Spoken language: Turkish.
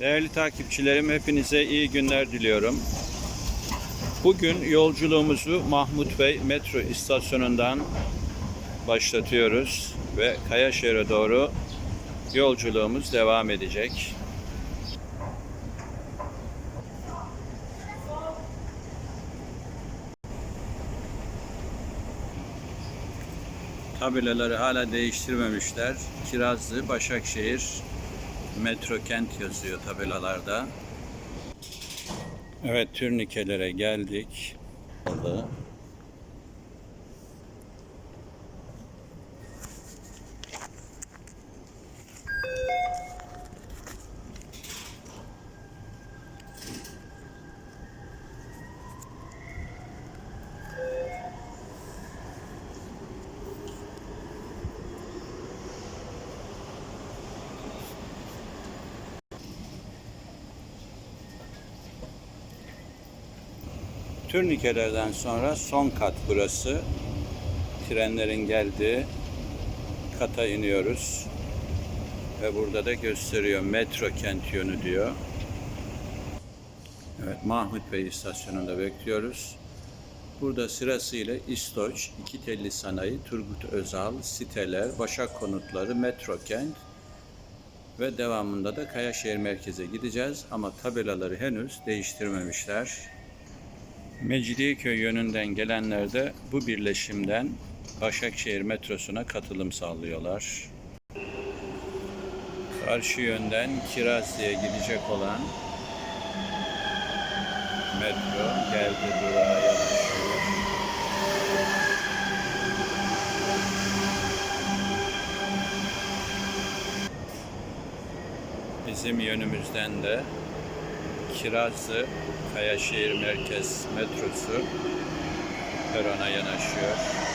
Değerli takipçilerim hepinize iyi günler diliyorum. Bugün yolculuğumuzu Mahmut Bey metro istasyonundan başlatıyoruz ve Kayaşehir'e doğru yolculuğumuz devam edecek. Tabelaları hala değiştirmemişler. Kirazlı, Başakşehir, Metro Kent yazıyor tabelalarda. Evet, türnikelere geldik. Oldu. Turnikelerden sonra son kat burası. Trenlerin geldiği kata iniyoruz. Ve burada da gösteriyor metro kent yönü diyor. Evet Mahmut Bey istasyonunda bekliyoruz. Burada sırasıyla İstoç, İki Telli Sanayi, Turgut Özal, siteler, Başak Konutları, Metro Kent ve devamında da Kayaşehir merkeze gideceğiz ama tabelaları henüz değiştirmemişler. Mecidiyeköy yönünden gelenler de bu birleşimden Başakşehir metrosuna katılım sağlıyorlar. Karşı yönden Kirazlı'ya gidecek olan metro geldi durağa yanaşıyor. Bizim yönümüzden de Kirazlı Kayaşehir Merkez metrosu perona yanaşıyor.